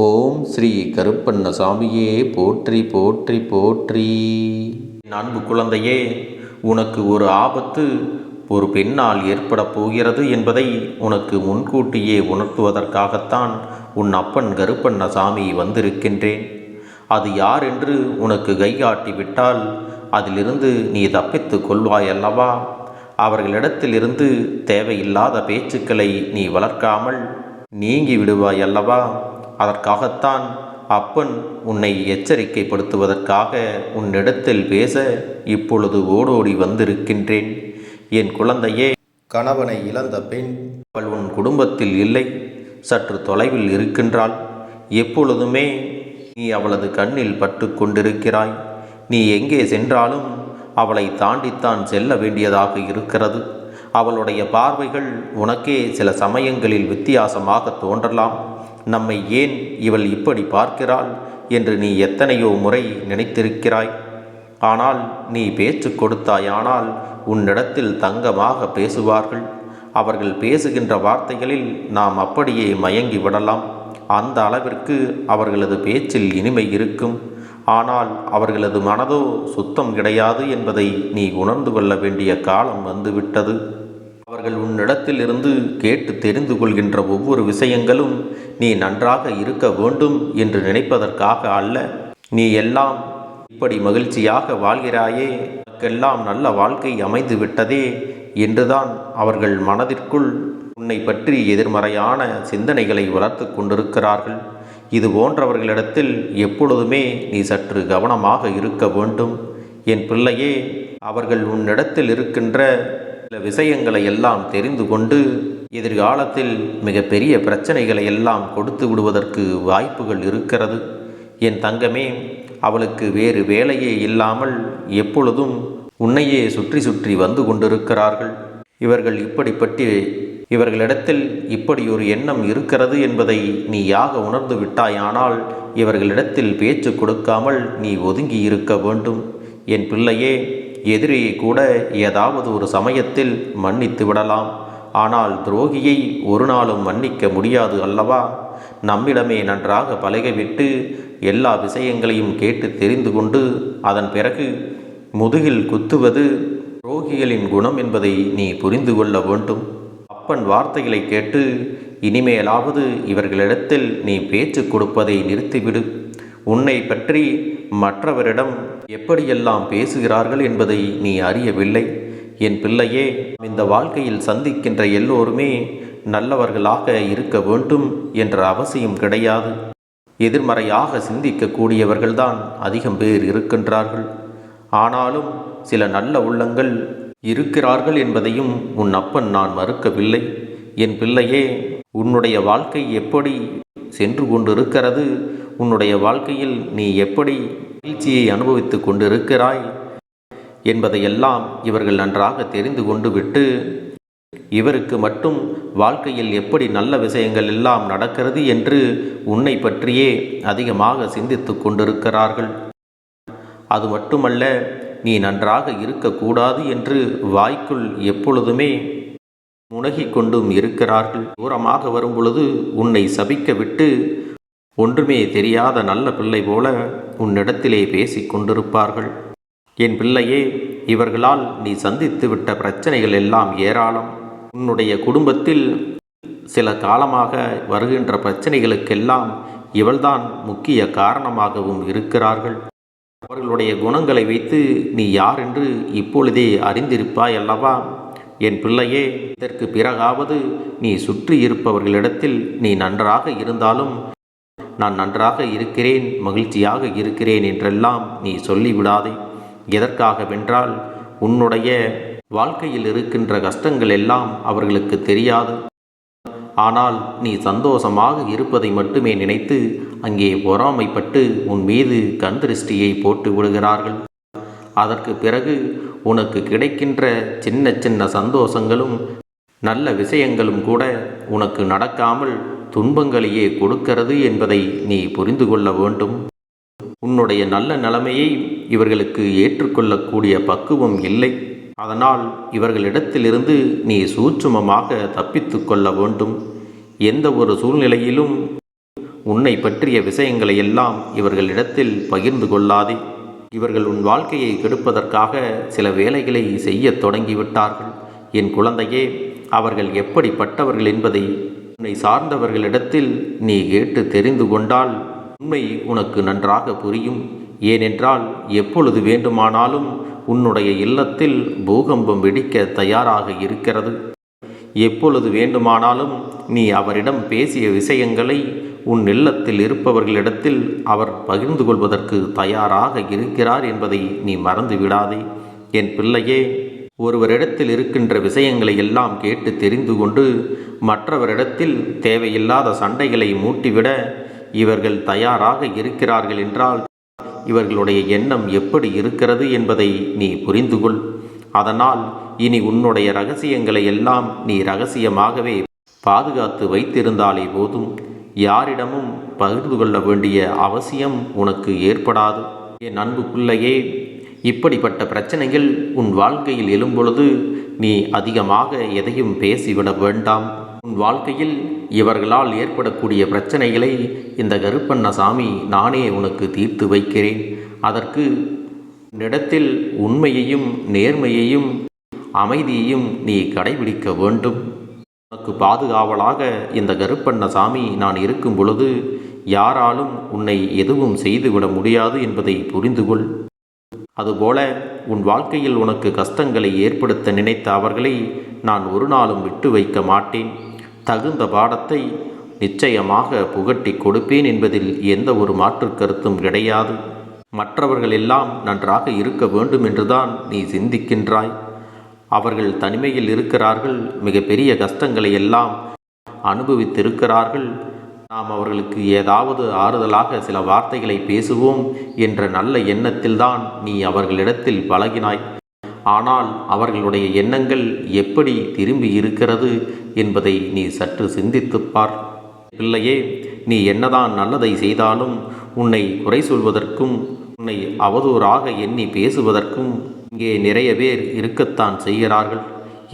ஓம் ஸ்ரீ கருப்பண்ணசாமியே போற்றி போற்றி போற்றி. அன்பு குழந்தையே உனக்கு ஒரு ஆபத்து ஒரு பெண்ணால் ஏற்படப் போகிறது என்பதை உனக்கு முன்கூட்டியே உணர்த்துவதற்காகத்தான் உன் அப்பன் கருப்பண்ணசாமி வந்திருக்கின்றேன். அது யார் என்று உனக்கு கைகாட்டி விட்டால் அதிலிருந்து நீ தப்பித்து கொள்வாய் அல்லவா? அவர்களிடத்திலிருந்து தேவையில்லாத பேச்சுக்களை நீ வளர்க்காமல் நீங்கி விடுவாய் அல்லவா? அதற்காகத்தான் அப்பன் உன்னை எச்சரிக்கைப்படுத்துவதற்காக உன்னிடத்தில் பேச இப்பொழுது ஓடோடி வந்திருக்கின்றேன். என் குழந்தையே கணவனை இழந்த பெண் அவள் உன் குடும்பத்தில் இல்லை சற்று தொலைவில் இருக்கின்றாள். எப்பொழுதுமே நீ அவளது கண்ணில் பட்டு கொண்டிருக்கிறாய். நீ எங்கே சென்றாலும் அவளை தாண்டித்தான் செல்ல வேண்டியதாக இருக்கிறது. அவளுடைய பார்வைகள் உனக்கே சில சமயங்களில் வித்தியாசமாக தோன்றலாம். நம்மை ஏன் இவள் இப்படி பார்க்கிறாள் என்று நீ எத்தனையோ முறை நினைத்திருக்கிறாய்? ஆனால் நீ பேச்சு கொடுத்தாயானால் உன்னிடத்தில் தங்கமாக பேசுவார்கள். அவர்கள் பேசுகின்ற வார்த்தைகளில் நாம் அப்படியே மயங்கி விடலாம். அந்த அளவிற்கு அவர்களது பேச்சில் இனிமை இருக்கும். ஆனால் அவர்களது மனதோ சுத்தம் கிடையாது என்பதை நீ உணர்ந்து கொள்ள வேண்டிய காலம் வந்துவிட்டது. அவர்கள் உன்னிடத்திலிருந்து கேட்டு தெரிந்து கொள்கின்ற ஒவ்வொரு விஷயங்களும் நீ நன்றாக இருக்க வேண்டும் என்று நினைப்பதற்காக அல்ல. நீ எல்லாம் இப்படி மகிழ்ச்சியாக வாழ்கிறாயே. உனக்கெல்லாம் நல்ல வாழ்க்கை அமைந்து விட்டதே என்றுதான் அவர்கள் மனதிற்குள் உன்னை பற்றி எதிர்மறையான சிந்தனைகளை வளர்த்து கொண்டிருக்கிறார்கள். இது போன்றவர்களிடத்தில் எப்பொழுதுமே நீ சற்று கவனமாக இருக்க வேண்டும். என் பிள்ளையே அவர்கள் உன்னிடத்தில் இருக்கின்ற சில விஷயங்களை எல்லாம் தெரிந்து கொண்டு எதிர்காலத்தில் மிகப்பெரிய பிரச்சனைகளை எல்லாம் கொடுத்து விடுவதற்கு வாய்ப்புகள் இருக்கிறது. என் தங்கமே அவளுக்கு வேறு வேலையே இல்லாமல் எப்பொழுதும் உன்னையே சுற்றி சுற்றி வந்து கொண்டிருக்கிறார்கள். இவர்கள் இப்படிப்பட்டு இவர்களிடத்தில் இப்படி ஒரு எண்ணம் இருக்கிறது என்பதை நீ யாக உணர்ந்து விட்டாயானால் இவர்களிடத்தில் பேச்சு கொடுக்காமல் நீ ஒதுங்கி இருக்க வேண்டும். என் பிள்ளையே எதிரியை கூட ஏதாவது ஒரு சமயத்தில் மன்னித்து விடலாம். ஆனால் துரோகியை ஒரு நாளும் மன்னிக்க முடியாது அல்லவா? நம்மிடமே நன்றாக பழகிவிட்டு எல்லா விஷயங்களையும் கேட்டு தெரிந்து கொண்டு அதன் பிறகு முதுகில் குத்துவது துரோகிகளின் குணம் என்பதை நீ புரிந்து கொள்ள வேண்டும். அப்பன் வார்த்தைகளை கேட்டு இனிமேலாவது இவர்களிடத்தில் நீ பேச்சு கொடுப்பதை நிறுத்திவிடு. உன்னை பற்றி மற்றவரிடம் எப்படியெல்லாம் பேசுகிறார்கள் என்பதை நீ அறியவில்லை? என் பிள்ளையே இந்த வாழ்க்கையில் சந்திக்கின்ற எல்லோருமே நல்லவர்களாக இருக்க வேண்டும் என்ற அவசியம் கிடையாது. எதிர்மறையாக சிந்திக்கக்கூடியவர்கள்தான் அதிகம் பேர் இருக்கின்றார்கள். ஆனாலும் சில நல்ல உள்ளங்கள் இருக்கிறார்கள் என்பதையும் உன் அப்பன் நான் மறுக்கவில்லை. என் பிள்ளையே உன்னுடைய வாழ்க்கை எப்படி சென்று கொண்டிருக்கிறது? உன்னுடைய வாழ்க்கையில் நீ எப்படி மகிழ்ச்சியை அனுபவித்து கொண்டிருக்கிறாய் என்பதையெல்லாம் இவர்கள் நன்றாக தெரிந்து கொண்டு விட்டு இவருக்கு மட்டும் வாழ்க்கையில் எப்படி நல்ல விஷயங்கள் எல்லாம் நடக்கிறது என்று உன்னை பற்றியே அதிகமாக சிந்தித்து கொண்டிருக்கிறார்கள். அது மட்டுமல்ல நீ நன்றாக இருக்கக்கூடாது என்று வாய்க்குள் எப்பொழுதுமே முனகிக் கொண்டும் இருக்கிறார்கள். தூரமாக வரும்பொழுது உன்னை சபிக்க விட்டு ஒன்றுமே தெரியாத நல்ல பிள்ளை போல உன்னிடத்திலே பேசிக் கொண்டிருப்பார்கள். என் பிள்ளையே இவர்களால் நீ சந்தித்து விட்ட பிரச்சனைகள் எல்லாம் ஏராளம். உன்னுடைய குடும்பத்தில் சில காலமாக வருகின்ற பிரச்சனைகளுக்கெல்லாம் இவள்தான் முக்கிய காரணமாகவும் இருக்கிறார்கள். அவர்களுடைய குணங்களை வைத்து நீ யார் என்று இப்பொழுதே அறிந்திருப்பாய் அல்லவா என் பிள்ளையே இதற்கு பிறகாவது நீ சுற்றி இருப்பவர்களிடத்தில் நீ நன்றாக இருந்தாலும் நான் நன்றாக இருக்கிறேன் மகிழ்ச்சியாக இருக்கிறேன் என்றெல்லாம் நீ சொல்லிவிடாதே. எதற்காகவென்றால் உன்னுடைய வாழ்க்கையில் இருக்கின்ற கஷ்டங்கள் எல்லாம் அவர்களுக்கு தெரியாது. ஆனால் நீ சந்தோஷமாக இருப்பதை மட்டுமே நினைத்து அங்கே பொறாமைப்பட்டு உன் மீது கண் திருஷ்டியை போட்டு விடுகிறார்கள். அதற்கு பிறகு உனக்கு கிடைக்கின்ற சின்ன சின்ன சந்தோஷங்களும் நல்ல விஷயங்களும் கூட உனக்கு நடக்காமல் துன்பங்களையே கொடுக்கிறது என்பதை நீ புரிந்து கொள்ள வேண்டும். உன்னுடைய நல்ல நிலைமையை இவர்களுக்கு ஏற்றுக்கொள்ளக்கூடிய பக்குவம் இல்லை. அதனால் இவர்களிடத்திலிருந்து நீ சூட்சுமமாக தப்பித்து கொள்ள வேண்டும். எந்த ஒரு சூழ்நிலையிலும் உன்னை பற்றிய விஷயங்களை எல்லாம் இவர்களிடத்தில் பகிர்ந்து கொள்ளாதே. இவர்கள் உன் வாழ்க்கையை கெடுப்பதற்காக சில வேலைகளை செய்யத் தொடங்கிவிட்டார்கள். என் குழந்தையே அவர்கள் எப்படிப்பட்டவர்கள் என்பதை உன்னை சார்ந்தவர்களிடத்தில் நீ கேட்டு தெரிந்து கொண்டால் உண்மை உனக்கு நன்றாக புரியும். ஏனென்றால் எப்பொழுது வேண்டுமானாலும் உன்னுடைய இல்லத்தில் பூகம்பம் வெடிக்க தயாராக இருக்கிறது. எப்பொழுது வேண்டுமானாலும் நீ அவரிடம் பேசிய விஷயங்களை உன் இல்லத்தில் இருப்பவர்களிடத்தில் அவர் பகிர்ந்து கொள்வதற்கு தயாராக இருக்கிறார் என்பதை நீ மறந்து விடாதே என் பிள்ளையே ஒருவரிடத்தில் இருக்கின்ற விஷயங்களை எல்லாம் கேட்டு தெரிந்து கொண்டு மற்றவரிடத்தில் தேவையில்லாத சண்டைகளை மூட்டிவிட இவர்கள் தயாராக இருக்கிறார்கள் என்றால் இவர்களுடைய எண்ணம் எப்படி இருக்கிறது என்பதை நீ புரிந்து கொள். அதனால் இனி உன்னுடைய ரகசியங்களை எல்லாம் நீ ரகசியமாகவே பாதுகாத்து வைத்திருந்தாலே போதும். யாரிடமும் பகிர்ந்து கொள்ள வேண்டிய அவசியம் உனக்கு ஏற்படாது. என் அன்புக்குள்ளேயே இப்படிப்பட்ட பிரச்சனைகள் உன் வாழ்க்கையில் எழும்பொழுது நீ அதிகமாக எதையும் பேசிவிட வேண்டாம். உன் வாழ்க்கையில் இவர்களால் ஏற்படக்கூடிய பிரச்சனைகளை இந்த கருப்பண்ணசாமி நானே உனக்கு தீர்த்து வைக்கிறேன். அதற்கு உன்னிடத்தில் உண்மையையும் நேர்மையையும் அமைதியையும் நீ கடைபிடிக்க வேண்டும். உனக்கு பாதுகாவலாக இந்த கருப்பண்ணசாமி நான் இருக்கும் பொழுது யாராலும் உன்னை எதுவும் செய்துவிட முடியாது என்பதை புரிந்துகொள். அதுபோல உன் வாழ்க்கையில் உனக்கு கஷ்டங்களை ஏற்படுத்த நினைத்த அவர்களை நான் ஒரு நாளும் விட்டு வைக்க மாட்டேன். தகுந்த பாடத்தை நிச்சயமாக புகட்டி கொடுப்பேன் என்பதில் எந்த ஒரு மாற்று கருத்தும் கிடையாது. மற்றவர்கள் எல்லாம் நன்றாக இருக்க வேண்டும் என்றுதான் நீ சிந்திக்கின்றாய். அவர்கள் தனிமையில் இருக்கிறார்கள் மிகப்பெரிய கஷ்டங்களை எல்லாம் அனுபவித்திருக்கிறார்கள். நாம் அவர்களுக்கு ஏதாவது ஆறுதலாக சில வார்த்தைகளை பேசுவோம் என்ற நல்ல எண்ணத்தில்தான் நீ அவர்களிடத்தில் பழகினாய். ஆனால் அவர்களுடைய எண்ணங்கள் எப்படி திரும்பி இருக்கிறது என்பதை நீ சற்று சிந்தித்துப்பார் பிள்ளையே நீ என்னதான் நல்லதை செய்தாலும் உன்னை குறை சொல்வதற்கும் உன்னை அவதூறாக எண்ணி பேசுவதற்கும் இங்கே நிறைய பேர் இருக்கத்தான் செய்கிறார்கள்.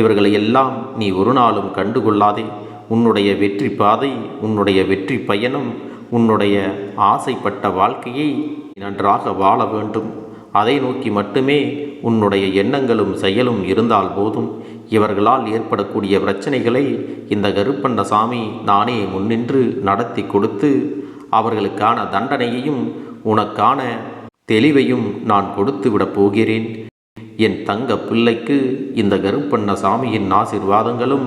இவர்களை எல்லாம் நீ ஒரு நாளும் கண்டுகொள்ளாதே. உன்னுடைய வெற்றி பாதை உன்னுடைய வெற்றி பயணம் உன்னுடைய ஆசைப்பட்ட வாழ்க்கையை நன்றாக வாழ வேண்டும். அதை நோக்கி மட்டுமே உன்னுடைய எண்ணங்களும் செயலும் இருந்தால் போதும். இவர்களால் ஏற்படக்கூடிய பிரச்சனைகளை இந்த கருப்பண்ண சாமி நானே முன்னின்று நடத்தி கொடுத்து அவர்களுக்கான தண்டனையையும் உனக்கான தெளிவையும் நான் கொடுத்து விடப் போகிறேன். என் தங்க பிள்ளைக்கு இந்த கருப்பண்ண சாமியின் ஆசிர்வாதங்களும்